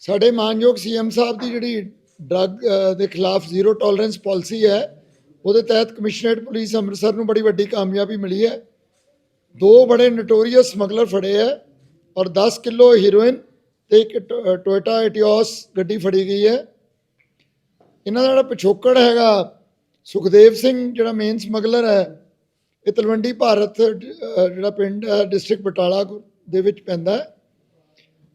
ਸਾਡੇ ਮਾਨਯੋਗ ਸੀਐਮ ਸਾਹਿਬ ਦੀ ਜਿਹੜੀ ਡਰੱਗ ਦੇ ਖਿਲਾਫ ਜ਼ੀਰੋ ਟੋਲਰੈਂਸ ਪਾਲਿਸੀ ਹੈ, ਉਹਦੇ ਤਹਿਤ ਕਮਿਸ਼ਨਰੇਟ ਪੁਲਿਸ ਅੰਮ੍ਰਿਤਸਰ ਨੂੰ ਬੜੀ ਵੱਡੀ ਕਾਮਯਾਬੀ ਮਿਲੀ ਹੈ। ਦੋ ਬੜੇ ਨਟੋਰੀਅਸ ਸਮਗਲਰ ਫੜੇ ਹੈ ਔਰ 10 ਕਿਲੋ ਹੀਰੋਇਨ ਤੇ ਇੱਕ ਟੋ- ਟੋਇਟਾ ਐਟੀਓਸ ਗੱਡੀ ਫੜੀ ਗਈ ਹੈ। ਇਹਨਾਂ ਦਾ ਜਿਹੜਾ ਪਿਛੋਕੜ ਹੈਗਾ, ਸੁਖਦੇਵ ਸਿੰਘ ਜਿਹੜਾ ਮੇਨ ਸਮਗਲਰ ਹੈ, ਇਹ ਤਲਵੰਡੀ ਭਾਰਤ ਜਿਹੜਾ ਪਿੰਡ ਹੈ ਡਿਸਟ੍ਰਿਕਟ ਬਟਾਲਾ ਦੇ ਵਿੱਚ ਪੈਂਦਾ ਹੈ।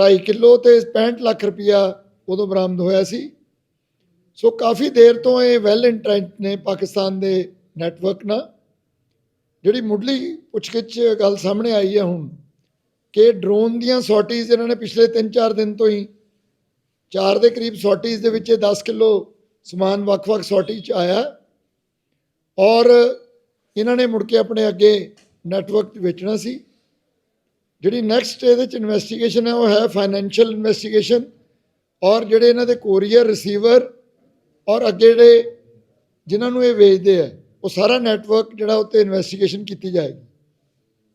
2.5 ਕਿਲੋ ਤੇ 65 ਲੱਖ ਰੁਪਇਆ ਉਦੋਂ ਬਰਾਮਦ ਹੋਇਆ ਸੀ। ਸੋ ਕਾਫੀ ਦੇਰ ਤੋਂ ਇਹ ਵੈਲ ਇੰਟਰੈਂਚ ਨੇ ਪਾਕਿਸਤਾਨ ਦੇ ਨੈਟਵਰਕ ਨਾਲ। ਜਿਹੜੀ ਮੁੱਢਲੀ ਪੁੱਛਗਿੱਛ ਗੱਲ ਸਾਹਮਣੇ ਆਈ ਹੈ ਹੁਣ ਕਿ ਡਰੋਨ ਦੀਆਂ ਸੌਟੀਜ਼ ਇਹਨਾਂ ਨੇ ਪਿਛਲੇ 3-4 ਦਿਨ ਤੋਂ ਹੀ ਚਾਰ ਦੇ ਕਰੀਬ ਸੌਟੀਜ਼ ਦੇ ਵਿੱਚ ਇਹ 10 ਕਿਲੋ ਸਮਾਨ ਵੱਖ-ਵੱਖ ਸੌਟੀ 'ਚ ਆਇਆ। ਔਰ ਇਹਨਾਂ ਨੇ ਮੁੜ ਕੇ ਆਪਣੇ ਅੱਗੇ ਨੈਟਵਰਕ ਵੇਚਣਾ ਸੀ। ਜਿਹੜੀ ਨੈਕਸਟ ਇਹਦੇ ਚ ਇਨਵੈਸਟੀਗੇਸ਼ਨ ਹੈ ਉਹ ਹੈ ਫਾਈਨੈਂਸ਼ੀਅਲ ਇਨਵੈਸਟੀਗੇਸ਼ਨ ਔਰ ਜਿਹੜੇ ਇਹਨਾਂ ਦੇ ਕੋਰੀਅਰ ਰਿਸੀਵਰ ਔਰ ਅੱਗੇ ਜਿਹੜੇ ਜਿਨ੍ਹਾਂ ਨੂੰ ਇਹ ਵੇਚਦੇ ਆ ਉਹ ਸਾਰਾ ਨੈਟਵਰਕ ਜਿਹੜਾ ਉੱਤੇ ਇਨਵੈਸਟੀਗੇਸ਼ਨ ਕੀਤੀ ਜਾਏਗੀ।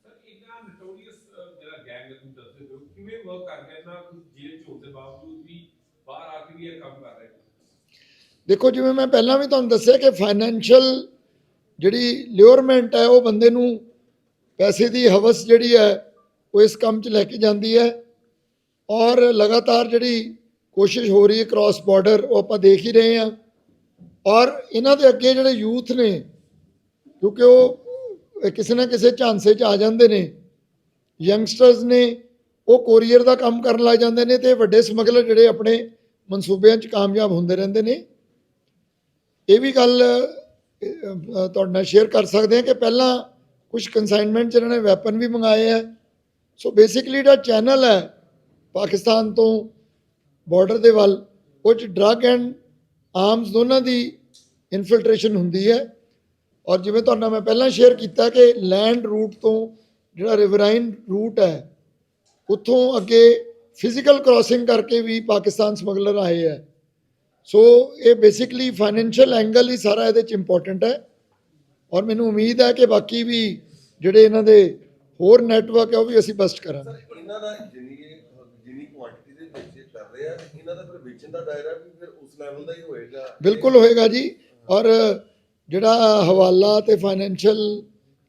ਸਰ ਇੰਨਾ ਨੋਟੋਰੀਅਸ ਜਿਹੜਾ ਗੈਂਗ ਹੈ ਤੁਸੀਂ ਦੱਸਦੇ ਹੋ ਕਿਵੇਂ ਵਰਕ ਕਰ ਰਿਹਾ ਨਾ ਜੇਲ੍ਹ ਚ ਹੋਣ ਦੇ ਬਾਵਜੂਦ ਵੀ ਬਾਹਰ ਆ ਕੇ ਵੀ ਇਹ ਕੰਮ ਕਰ ਰਹੇ ਦੇਖੋ ਜਿਵੇਂ ਮੈਂ ਪਹਿਲਾਂ ਵੀ ਤੁਹਾਨੂੰ ਦੱਸਿਆ ਕਿ ਫਾਈਨੈਂਸ਼ੀਅਲ ਜਿਹੜੀ ਲਿਓਰਮੈਂਟ ਹੈ ਉਹ ਬੰਦੇ ਨੂੰ ਪੈਸੇ ਦੀ ਹਵਸ ਜਿਹੜੀ ਹੈ ਉਹ ਇਸ ਕੰਮ 'ਚ ਲੈ ਕੇ ਜਾਂਦੀ ਹੈ ਔਰ ਲਗਾਤਾਰ ਜਿਹੜੀ ਕੋਸ਼ਿਸ਼ ਹੋ ਰਹੀ ਹੈ ਕ੍ਰਾਸ ਬਾਰਡਰ ਉਹ ਆਪਾਂ ਦੇਖ ਹੀ ਰਹੇ ਹਾਂ। ਔਰ ਇਹਨਾਂ ਦੇ ਅੱਗੇ ਜਿਹੜੇ ਯੂਥ ਨੇ, ਕਿਉਂਕਿ ਉਹ ਕਿਸੇ ਨਾ ਕਿਸੇ ਝਾਂਸੇ 'ਚ ਆ ਜਾਂਦੇ ਨੇ। ਯੰਗਸਟਰਸ ਨੇ, ਉਹ ਕੋਰੀਅਰ ਦਾ ਕੰਮ ਕਰਨ ਲੱਗ ਜਾਂਦੇ ਨੇ ਤੇ ਵੱਡੇ ਸਮਗਲਰ ਜਿਹੜੇ ਆਪਣੇ ਮਨਸੂਬਿਆਂ 'ਚ ਕਾਮਯਾਬ ਹੁੰਦੇ ਰਹਿੰਦੇ ਨੇ। ਇਹ ਵੀ ਗੱਲ ਤੁਹਾਡੇ ਨਾਲ ਸ਼ੇਅਰ ਕਰ ਸਕਦੇ ਹਾਂ ਕਿ ਪਹਿਲਾਂ ਕੁਝ ਕਨਸਾਈਨਮੈਂਟ 'ਚ ਇਹਨਾਂ ਨੇ ਵੈਪਨ ਵੀ ਮੰਗਾਏ ਆ ਸੋ ਬੇਸਿਕਲੀ ਜਿਹੜਾ ਚੈਨਲ ਹੈ ਪਾਕਿਸਤਾਨ ਤੋਂ ਬਾਰਡਰ ਦੇ ਵੱਲ ਉਹ 'ਚ ਡਰੱਗ ਐਂਡ ਆਰਮਸ ਦੋਨਾਂ ਦੀ ਇਨਫਿਲਟ੍ਰੇਸ਼ਨ ਹੁੰਦੀ ਹੈ। ਔਰ ਜਿਵੇਂ ਤੁਹਾਡੇ ਮੈਂ ਪਹਿਲਾਂ ਸ਼ੇਅਰ ਕੀਤਾ ਕਿ ਲੈਂਡ ਰੂਟ ਤੋਂ ਜਿਹੜਾ ਰਿਵਰਾਈਨ ਰੂਟ ਹੈ, ਉੱਥੋਂ ਅੱਗੇ ਫਿਜ਼ੀਕਲ ਕ੍ਰਾਸਿੰਗ ਕਰਕੇ ਵੀ ਪਾਕਿਸਤਾਨ ਸਮਗਲਰ ਆਏ ਹੈ। ਸੋ ਇਹ ਬੇਸਿਕਲੀ ਫਾਈਨੈਂਸ਼ੀਅਲ ਐਂਗਲ ਹੀ ਸਾਰਾ ਇਹਦੇ ਚ ਇੰਪੋਰਟੈਂਟ ਹੈ। ਔਰ ਮੈਨੂੰ ਉਮੀਦ ਹੈ ਕਿ ਬਾਕੀ ਵੀ ਜਿਹੜੇ ਇਹਨਾਂ ਦੇ ਹੋਰ ਨੈਟਵਰਕ ਹੈ ਉਹ ਵੀ ਅਸੀਂ ਬਸਟ ਕਰਾਂਗੇ। ਇਹਨਾਂ ਦਾ ਜਿੰਨੀ ਜਿੰਨੀ ਕੁਆਂਟੀਟੀ ਦੇ ਵਿੱਚ ਕਰ ਰਹੇ ਆ ਇਹਨਾਂ ਦਾ ਫਿਰ ਵੇਚਣ ਦਾ ਦਾਇਰਾ ਵੀ ਫਿਰ ਉਸ ਲੈਵਲ ਦਾ ਹੀ ਹੋਏਗਾ। ਬਿਲਕੁਲ ਹੋਏਗਾ ਜੀ ਔਰ ਜਿਹੜਾ ਹਵਾਲਾ ਤੇ ਫਾਈਨੈਂਸ਼ੀਅਲ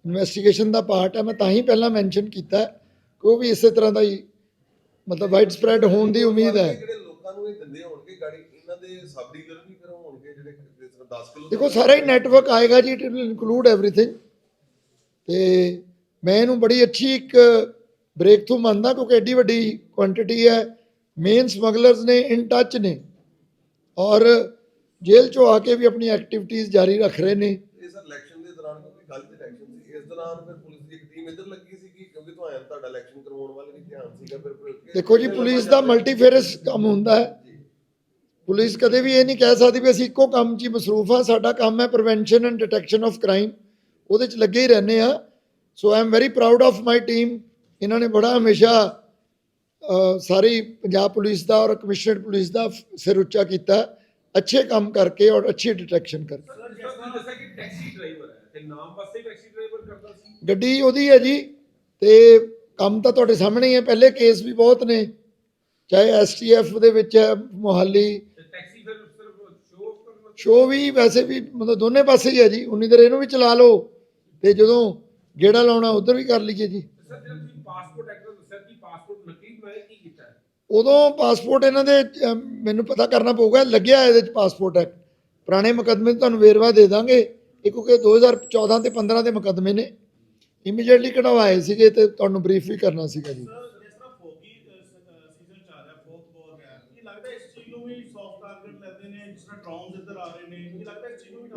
ਇਨਵੈਸਟੀਗੇਸ਼ਨ ਦਾ ਪਾਰਟ ਹੈ ਮੈਂ ਤਾਂ ਹੀ ਪਹਿਲਾਂ ਮੈਂਸ਼ਨ ਕੀਤਾ ਕਿ ਉਹ ਵੀ ਇਸੇ ਤਰ੍ਹਾਂ ਦਾ ਹੀ ਮਤਲਬ ਵਾਈਡ ਸਪਰੈਡ ਹੋਣ ਦੀ ਉਮੀਦ ਹੈ। ਦੇ ਸਬ ਡੀਲਰ ਵੀ ਫਿਰ ਹੋਣਗੇ ਜਿਹੜੇ 10 ਕਿਲੋ ਦੇਖੋ ਸਾਰਾ ਹੀ ਨੈਟਵਰਕ ਆਏਗਾ ਜੀ ਇਟ ਵਿਲ ਇਨਕਲੂਡ ਐਵਰੀਥਿੰਗ ਤੇ ਮੈਂ ਇਹਨੂੰ ਬੜੀ ਅੱਛੀ ਇੱਕ ਬ੍ਰੇਕ ਥਰੂ ਮੰਨਦਾ ਕਿਉਂਕਿ ਐਡੀ ਵੱਡੀ ਕੁਆਂਟੀਟੀ ਹੈ। ਮੇਨ ਸਮਗਲਰਸ ਨੇ ਇਨ ਟੱਚ ਨੇ। ਔਰ ਜੇਲ੍ਹ ਚੋਂ ਆ ਕੇ ਵੀ ਆਪਣੀ ਐਕਟੀਵਿਟੀਜ਼ ਜਾਰੀ ਰੱਖ ਰਹੇ ਨੇ। ਇਹ ਸਰ ਇਲੈਕਸ਼ਨ ਦੇ ਦੌਰਾਨ ਕਿਉਂਕਿ ਕੱਲ ਦੀ ਇਲੈਕਸ਼ਨ ਸੀ। ਇਸ ਦੌਰਾਨ ਫਿਰ ਪੁਲਿਸ ਦੀ ਇੱਕ ਟੀਮ ਇੱਧਰ ਲੱਗੀ ਸੀ ਕਿ ਕਿਉਂਕਿ ਤੁਹਾਡਾ ਤੁਹਾਡਾ ਇਲੈਕਸ਼ਨ ਕਰਵਾਉਣ ਵੱਲ ਵੀ ਧਿਆਨ ਸੀਗਾ। ਫਿਰ ਫਿਰ- ਦੇਖੋ ਜੀ ਪੁਲਿਸ ਦਾ ਮਲਟੀਫੇਰਸ ਕੰਮ ਹੁੰਦਾ ਹੈ। ਪੁਲਿਸ ਕਦੇ ਵੀ ਇਹ ਨਹੀਂ ਕਹਿ ਸਕਦੀ ਵੀ ਅਸੀਂ ਇੱਕੋ ਕੰਮ 'ਚ ਹੀ ਮਸਰੂਫ ਆ ਸਾਡਾ ਕੰਮ ਹੈ prevention and detection of crime ਉਹਦੇ 'ਚ ਲੱਗੇ ਹੀ ਰਹਿੰਦੇ ਆ so I am very proud of my team ਇਹਨਾਂ ਨੇ ਬੜਾ ਹਮੇਸ਼ਾ ਸਾਰੀ ਪੰਜਾਬ ਪੁਲਿਸ ਦਾ ਔਰ ਕਮਿਸ਼ਨਰ ਪੁਲਿਸ ਦਾ ਸਿਰ ਉੱਚਾ ਕੀਤਾ ਅੱਛੇ ਕੰਮ ਕਰਕੇ ਔਰ ਅੱਛੀ ਡਿਟੈਕਸ਼ਨ ਕਰਕੇ ਗੱਡੀ ਉਹਦੀ ਹੈ ਜੀ ਤੇ ਕੰਮ ਤਾਂ ਤੁਹਾਡੇ ਸਾਹਮਣੇ ਹੀ ਹੈ। ਪਹਿਲੇ ਕੇਸ ਵੀ ਬਹੁਤ ਨੇ ਚਾਹੇ ਐਸਟੀਐਫ ਦੇ ਵਿੱਚ ਹੈ ਮੋਹਾਲੀ। ਸ਼ੋ ਵੀ ਵੈਸੇ ਵੀ ਮਤਲਬ ਦੋਨੇ ਪਾਸੇ ਹੀ ਹੈ ਜੀ। ਉਨੀ ਦੇਰ ਇਹਨੂੰ ਵੀ ਚਲਾ ਲਓ। ਤੇ ਜਦੋਂ ਗੇੜਾ ਲਾਉਣਾ ਉਧਰ ਵੀ ਕਰ ਲਈਏ ਜੀ। ਸਰ ਜਿਹੜਾ ਤੁਸੀਂ ਪਾਸਪੋਰਟ ਐਕਟ ਦਾ ਦੱਸਿਆ ਕਿ ਪਾਸਪੋਰਟ ਨਕਲੀ ਬਣਾਇਆ ਕੀ ਕੀਤਾ? ਹੈ ਉਦੋਂ ਪਾਸਪੋਰਟ ਇਹਨਾਂ ਦੇ ਮੈਨੂੰ ਪਤਾ ਕਰਨਾ ਪਊਗਾ ਲੱਗਿਆ ਇਹਦੇ ਚ ਪਾਸਪੋਰਟ ਐਕਟ ਪੁਰਾਣੇ ਮੁਕੱਦਮੇ ਤੁਹਾਨੂੰ ਵੇਰਵਾ ਦੇ ਦਾਂਗੇ। ਇਹ ਕਿਉਂਕਿ 2014 ਤੇ 15 ਦੇ ਮੁਕੱਦਮੇ ਨੇ। ਇਮੀਡੀਏਟਲੀ ਕਢਵਾਏ ਸੀਗੇ ਤੇ ਤੁਹਾਨੂੰ ਬਰੀਫ ਵੀ ਕਰਨਾ ਸੀਗਾ ਜੀ।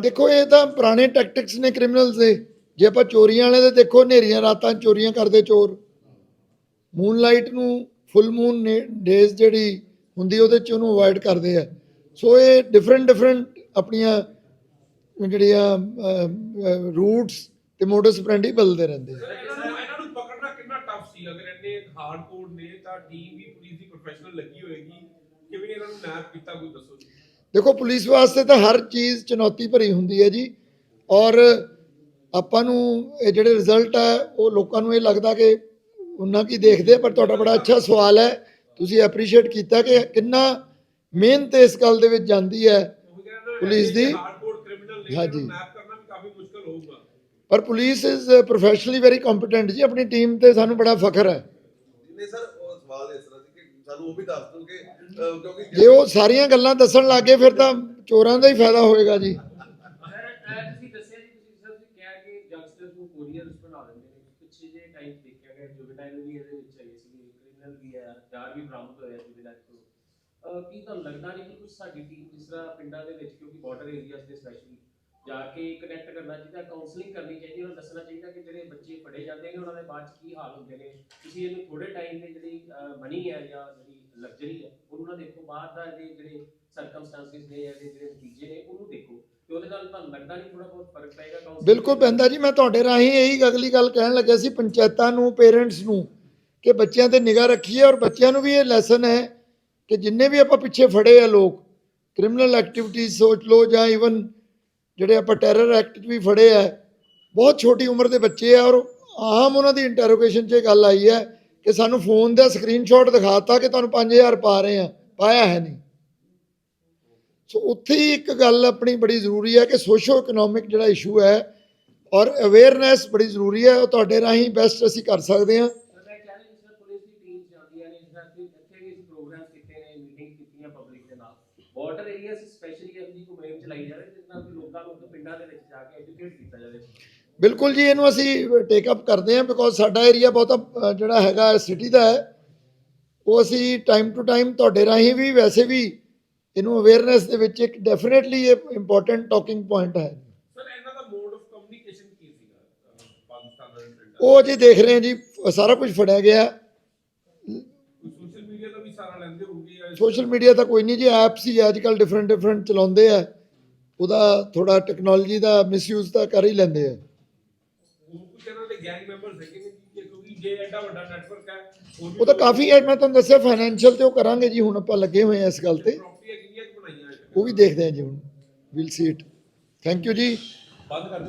ਦੇਖੋ ਇਹ ਤਾਂ ਪੁਰਾਣੇ ਟੈਕਟਿਕਸ ਨੇ ਕ੍ਰਿਮੀਨਲਸ ਦੇ। ਜੇ ਆਪਾਂ ਚੋਰੀਆਂ ਵਾਲੇ ਦੇ ਦੇਖੋ ਹਨੇਰੀਆਂ ਰਾਤਾਂ ਚੋਰੀਆਂ ਕਰਦੇ ਚੋਰ। ਮੂਨਲਾਈਟ ਨੂੰ ਫੁੱਲ ਮੂਨ ਡੇਜ਼ ਜਿਹੜੀ ਹੁੰਦੀ ਉਹਦੇ 'ਚ ਉਹਨੂੰ ਅਵੋਇਡ ਕਰਦੇ ਆ। ਸੋ ਇਹ ਡਿਫਰੈਂਟ ਡਿਫਰੈਂਟ ਆਪਣੀਆਂ ਜਿਹੜੀਆਂ ਰੂਟਸ ਤੇ ਮੋਡਸ ਆਪਰੈਂਡੀ ਬਦਲਦੇ ਰਹਿੰਦੇ ਇਹਨਾਂ ਨੂੰ ਇਹਨਾਂ ਨੂੰ ਪਕੜਨਾ ਕਿੰਨਾ ਟਫ ਸੀ? ਅਗਰ ਇੰਨੇ ਹਾਰਡ ਕੋਡ ਨੇ ਤਾਂ ਟੀਮ ਵੀ ਪੁਲਿਸ ਦੀ ਪ੍ਰੋਫੈਸ਼ਨਲ ਲੱਗੀ ਹੋਏਗੀ। ਕਿਵੇਂ ਇਹਨਾਂ ਨੂੰ ਮੈਪ ਕੀਤਾ ਕੋਈ ਦੱਸੋ ਜੀ? ਦੇਖੋ ਪੁਲਿਸ ਵਾਸਤੇ ਤਾਂ ਹਰ ਚੀਜ਼ ਚੁਣੌਤੀ ਭਰੀ ਹੁੰਦੀ ਹੈ ਜੀ। ਔਰ ਆਪਾਂ ਨੂੰ ਇਹ ਜਿਹੜੇ ਰਿਜ਼ਲਟ ਹੈ ਉਹ ਲੋਕਾਂ ਨੂੰ ਇਹ ਲੱਗਦਾ ਕਿ ਉਹਨਾਂ ਕੀ ਦੇਖਦੇ ਆ, ਪਰ ਤੁਹਾਡਾ ਬੜਾ ਅੱਛਾ ਸਵਾਲ ਹੈ। ਤੁਸੀਂ ਐਪਰੀਸ਼ੀਏਟ ਕੀਤਾ ਕਿ ਕਿੰਨਾ ਮਿਹਨਤ ਇਸ ਗੱਲ ਦੇ ਵਿੱਚ ਜਾਂਦੀ ਹੈ ਪੁਲਿਸ ਦੀ- ਹਾਂਜੀ। ਪਰ police is professionally very competent ਜੀ ਆਪਣੀ ਟੀਮ ਤੇ ਸਾਨੂੰ ਬੜਾ ਫਖਰ ਹੈ। ਨਹੀਂ ਸਰ ਉਹ ਸਵਾਲ ਇਸ ਤਰ੍ਹਾਂ ਸੀ ਕਿ ਸਾਨੂੰ ਉਹ ਵੀ ਦੱਸ ਦਿਓ ਕਿ ਅਹ, ਕਿਉਂਕਿ ਜੇ ਉਹ ਸਾਰੀਆਂ ਗੱਲਾਂ ਦੱਸਣ ਲੱਗੇ ਫਿਰ ਤਾਂ ਚੋਰਾਂ ਦਾ ਹੀ ਫਾਇਦਾ ਹੋਏਗਾ ਜੀ ਸਰ ਅਹ ਤੁਸੀਂ ਦੱਸਿਆ ਜੀ ਤੁਸੀਂ ਸਰ ਤੁਸੀਂ ਕਿਹਾ ਕਿ ਯੰਗਸਟਰਸ ਨੂੰ ਕੋਰੀਅਰਸ ਬਣਾ ਦਿੰਦੇ ਨੇ ਪਿੱਛੇ ਜੇ ਟਾਈਮ ਦੇਖਿਆ ਗਿਆ ਜੁਵਨਾਈਲ ਵੀ ਇਹਦੇ ਵਿੱਚ ਹੈਗੇ ਸੀ ਕ੍ਰਿਮੀਨਲ ਵੀ ਹੈ ਹਥਿਆਰ ਵੀ ਬਰਾਮਦ ਹੋਇਆ ਜੁਵਨਾਈਲ ਤੋਂ ਅਹ ਕੀ ਤੁਹਾਨੂੰ ਲੱਗਦਾ ਨਹੀਂ ਕਿ ਕੁਝ ਸਾਡੀ ਟੀਮ ਜਿਸ ਤਰ੍ਹਾਂ ਪਿੰਡਾਂ ਦੇ ਵਿੱਚ, ਕਿਉਂਕਿ ਬਾਰਡਰ ਏਰੀਆਜ਼ ਦੇ ਸਪੈਸ਼ਲੀ ਜਾ ਕੇ ਕਨੈਕਟ ਕਰਨਾ ਚਾਹੀਦਾ ਕਾਉਂਸਲਿੰਗ ਕਰਨੀ ਚਾਹੀਦੀ, ਉਹਨਾਂ ਨੂੰ ਦੱਸਣਾ ਚਾਹੀਦਾ ਕਿ ਜਿਹੜੇ ਬੱਚੇ ਫੜੇ ਜਾਂਦੇ ਨੇ, ਉਹਨਾਂ ਦੇ ਬਾਅਦ 'ਚ ਕੀ ਹਾਲ ਹੁੰਦੇ ਨੇ। ਤੁਸੀਂ ਇਹਨੂੰ ਥੋੜੇ ਟਾਈਮ ਦੇ ਜਿਹੜੀ ਮਨੀ ਹੈ ਜਾਂ ਜਿਹੜੀ ਲਗਜ਼ਰੀ ਹੈ, ਉਹਨੂੰ ਦੇਖੋ ਬਾਅਦ ਦਾ ਇਹਦੇ ਜਿਹੜੇ ਸਰਕਮਸਟੈਂਸਿਸ ਨੇ ਇਹਦੇ ਜਿਹੜੇ ਨਤੀਜੇ ਨੇ, ਉਹਨੂੰ ਦੇਖੋ। ਤੇ ਉਹਦੇ ਨਾਲ ਤੁਹਾਨੂੰ ਲੱਗਦਾ ਨਹੀਂ ਥੋੜਾ ਬਹੁਤ ਫ਼ਰਕ ਪਏਗਾ ਬਿਲਕੁਲ ਪੈਂਦਾ ਜੀ, ਮੈਂ ਤੁਹਾਡੇ ਰਾਹੀਂ ਇਹੀ ਅਗਲੀ ਗੱਲ ਕਹਿਣ ਲੱਗਿਆ ਸੀ, ਪੰਚਾਇਤਾਂ ਨੂੰ ਪੇਰੈਂਟਸ ਨੂੰ। ਕਿ ਬੱਚਿਆਂ ਤੇ ਨਿਗਾਹ ਰੱਖੀਏ ਔਰ ਬੱਚਿਆਂ ਨੂੰ ਵੀ ਇਹ ਲੈਸਨ ਹੈ ਕਿ ਜਿੰਨੇ ਵੀ ਆਪਾਂ ਪਿੱਛੇ ਫੜੇ ਆ ਲੋਕ ਕ੍ਰਿਮੀਨਲ ਐਕਟੀਵਿਟੀਜ਼ ਸੋਚ ਲਓ ਜਾਂ ਇਵਨ ਜਿਹੜੇ ਆਪਾਂ ਟੈਰਰ ਐਕਟ 'ਚ ਵੀ ਫੜੇ ਆ, ਬਹੁਤ ਛੋਟੀ ਉਮਰ ਦੇ ਬੱਚੇ ਆ ਔਰ ਆਮ ਉਹਨਾਂ ਦੀ ਇੰਟਰੋਗੇਸ਼ਨ 'ਚ ਇਹ ਗੱਲ ਆਈ ਹੈ ਕਿ ਸਾਨੂੰ ਫੋਨ ਦਾ ਸਕਰੀਨਸ਼ਾਟ ਦਿਖਾਤਾ ਕਿ ਤੁਹਾਨੂੰ 5000 ਪਾ ਰਹੇ ਆ, ਪਾਇਆ ਹੈ ਨਹੀਂ। ਸੋ ਉੱਥੇ ਹੀ ਇੱਕ ਗੱਲ ਆਪਣੀ ਬੜੀ ਜ਼ਰੂਰੀ ਹੈ ਕਿ ਸੋਸ਼ੋ ਇਕਨੋਮਿਕ ਜਿਹੜਾ ਇਸ਼ੂ ਹੈ ਔਰ ਅਵੇਅਰਨੈਸ ਬੜੀ ਜ਼ਰੂਰੀ ਹੈ, ਉਹ ਤੁਹਾਡੇ ਰਾਹੀਂ ਬੈਸਟ ਅਸੀਂ ਕਰ ਸਕਦੇ ਹਾਂ ਸਰ ਮੈਂ ਕਹਿ ਰਿਹਾ ਜਿਸ ਤਰ੍ਹਾਂ ਪੁਲਿਸ ਦੀ ਟੀਮਸ ਜਾਂਦੀਆਂ ਨੇ ਜਿਸ ਤਰ੍ਹਾਂ ਕਿ ਇੱਥੇ ਵੀ ਅਸੀਂ ਪ੍ਰੋਗਰਾਮ ਕੀਤੇ ਨੇ ਮੀਟਿੰਗ ਕੀਤੀਆਂ ਪਬਲਿਕ ਦੇ ਨਾਲ ਬਾਰਡਰ ਏਰੀਆਸ ਸਪੈਸ਼ਲੀ ਇਹੋ ਜਿਹੀ ਕੋਈ ਮੁਹਿੰਮ ਚਲਾਈ ਜਾਵੇ ਜਿਸ ਨਾਲ ਕਿ ਲੋਕਾਂ ਨੂੰ ਪਿੰਡਾਂ ਦੇ ਵਿੱਚ ਜਾ ਕੇ ਐਜੂਕੇਟ ਕੀਤਾ ਜਾਵੇ। ਬਿਲਕੁਲ ਜੀ ਇਹਨੂੰ ਅਸੀਂ ਟੇਕ ਅਪ ਕਰਦੇ ਹਾਂ ਬਿਕੋਜ਼ ਸਾਡਾ ਏਰੀਆ ਬਹੁਤਾ ਜਿਹੜਾ ਹੈਗਾ ਸਿਟੀ ਦਾ ਹੈ। ਉਹ ਅਸੀਂ ਟਾਈਮ ਟੂ ਟਾਈਮ ਤੁਹਾਡੇ ਰਾਹੀਂ ਵੀ ਵੈਸੇ ਵੀ ਇਹਨੂੰ ਅਵੇਅਰਨੈਸ ਦੇ ਵਿੱਚ ਇੱਕ ਡੈਫੀਨਿਟਲੀ ਇਹ ਇੰਪੋਰਟੈਂਟ ਟਾਕਿੰਗ ਪੁਆਇੰਟ ਹੈ। ਸਰ ਇਹਨਾਂ ਦਾ ਮੋਡ ਆਫ ਕਮਿਊਨੀਕੇਸ਼ਨ ਕੀ ਸੀਗਾ? ਅਹ, ਪਾਕਿਸਤਾਨ ਨਾਲ ਪਿੰਡਾਂ ਉਹ ਅਜੇ ਦੇਖ ਰਹੇ ਹਾਂ ਜੀ ਸਾਰਾ ਕੁਝ ਫੜਿਆ ਗਿਆ ਸੋਸ਼ਲ ਮੀਡੀਆ ਦਾ ਵੀ ਸਾਰਾ ਲੈਂਦੇ ਹੋਣਗੇ ਜਾਂ ਸੋਸ਼ਲ ਮੀਡੀਆ ਤਾਂ ਕੋਈ ਨਹੀਂ ਜੀ ਐਪਸ ਹੀ ਅੱਜ ਕੱਲ ਡਿਫਰੈਂਟ ਡਿਫਰੈਂਟ ਚਲਾਉਂਦੇ ਆ। ਉਹਦਾ ਥੋੜਾ ਟੈਕਨੋਲੋਜੀ ਦਾ ਮਿਸਯੂਜ਼ ਤਾਂ ਕਰ ਹੀ ਲੈਂਦੇ ਆ। ਉਹ ਤਾਂ ਕਾਫੀ ਹੈ, ਮੈਂ ਤੁਹਾਨੂੰ ਦੱਸਿਆ ਫਾਈਨੈਂਸ਼ੀਅਲ ਤੇ ਉਹ ਕਰਾਂਗੇ ਜੀ, ਹੁਣ ਆਪਾਂ ਲੱਗੇ ਹੋਏ ਆ ਇਸ ਗੱਲ ਤੇ। ਉਹ ਵੀ ਦੇਖਦੇ ਹਾਂ ਜੀ ਹੁਣ we'll see it thank you ਜੀ। ਬੰਦ ਕਰ